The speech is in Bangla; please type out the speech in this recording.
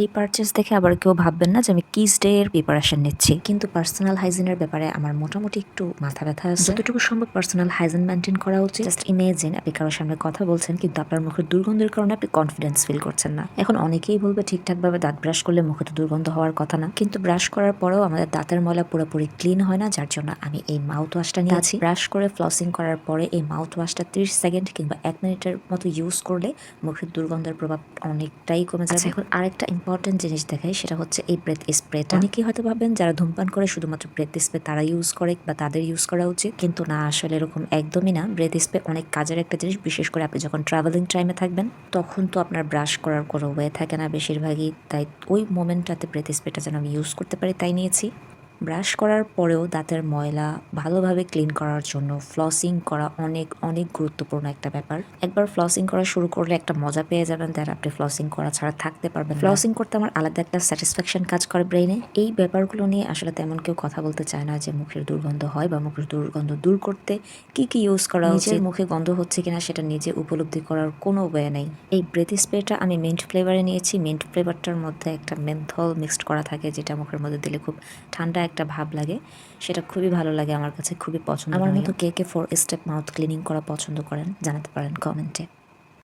এই পারচেস দেখে আবার কেউ ভাববেন না যে আমি কিস ডে এর প্রিপারেশন নিচ্ছি। কিন্তু পার্সোনাল হাইজিনের ব্যাপারে আমার মোটামুটি একটু মাথা ব্যথা আছে। যতটুকু সম্ভব পার্সোনাল হাইজিন মেনটেন করা উচিত। জাস্ট ইমেজিন আপনি কারোর সামনে কথা বলছেন কিন্তু আপনার মুখের দুর্গন্ধের কারণে আপনি কনফিডেন্স ফিল করছেন না। এখন অনেকেই বলবে ঠিকঠাক ভাবে দাঁত ব্রাশ করলে মুখে তো দুর্গন্ধ হওয়ার কথা না। কিন্তু ব্রাশ করার পরেও আমাদের দাঁতের ময়লা পুরোপুরি ক্লিন হয় না যার জন্য আমি এই মাউথ ওয়াশটা নিয়ে আছি। ব্রাশ করে ফ্লসিং করার পরে এই মাউথ ওয়াশটা ত্রিশ সেকেন্ড কিংবা এক মিনিটের মতো ইউজ করলে মুখের দুর্গন্ধের প্রভাব অনেকটাই কমে যাবে। এখন আরেকটা ইম্পর্টেন্ট জিনিস দেখায় সেটা হচ্ছে এই ব্রেথ স্প্রেটা অনেকেই হয়তো ভাবেন যারা ধূমপান করে শুধুমাত্র ব্রেথ স্প্রে তারা ইউজ করে বা তাদের ইউজ করা উচিত। কিন্তু না আসলে এরকম একদমই না। ব্রেথ স্প্রে অনেক কাজের একটা জিনিস। বিশেষ করে আপনি যখন ট্রাভেলিং টাইমে থাকবেন তখন তো আপনার ব্রাশ করার কোনো ওয়ে থাকে না। বেশিরভাগই তাই ওই মোমেন্টটাতে ব্রেথ স্প্রেটা যেন আমি ইউজ করতে পারি তাই নিয়েছি। ব্রাশ করার পরেও দাঁতের ময়লা ভালোভাবে ক্লিন করার জন্য ফ্লসিং করা অনেক অনেক গুরুত্বপূর্ণ একটা ব্যাপার। একবার ফ্লসিং করা শুরু করলে একটা মজা পেয়ে যাবেন দ্যাট আপনি ফ্লসিং করা ছাড়া থাকতে পারবেন ফ্লসিং করতে আমার আলাদা একটা স্যাটিসফ্যাকশন কাজ করে ব্রেইনে এই ব্যাপারগুলো নিয়ে আসলে তেমন কেউ কথা বলতে চায় না যে মুখের দুর্গন্ধ হয় বা মুখের দুর্গন্ধ দূর করতে কি কি ইউজ করা উচিত? মুখে গন্ধ হচ্ছে কিনা সেটা নিজে উপলব্ধি করার কোনো ওয়ে নেই। এই ব্রেথ স্প্রেটা আমি মিন্ট ফ্লেভারে নিয়েছি। মিন্ট ফ্লেভারটার মধ্যে একটা মেন্থল মিক্সড করা থাকে যেটা মুখের মধ্যে দিলে খুব ঠান্ডা একটা ভাব লাগে। সেটা খুবই ভালো লাগে আমার কাছে খুবই পছন্দ আমার মতো K K four step mouth cleaning করা পছন্দ করেন জানাতে পারেন কমেন্টে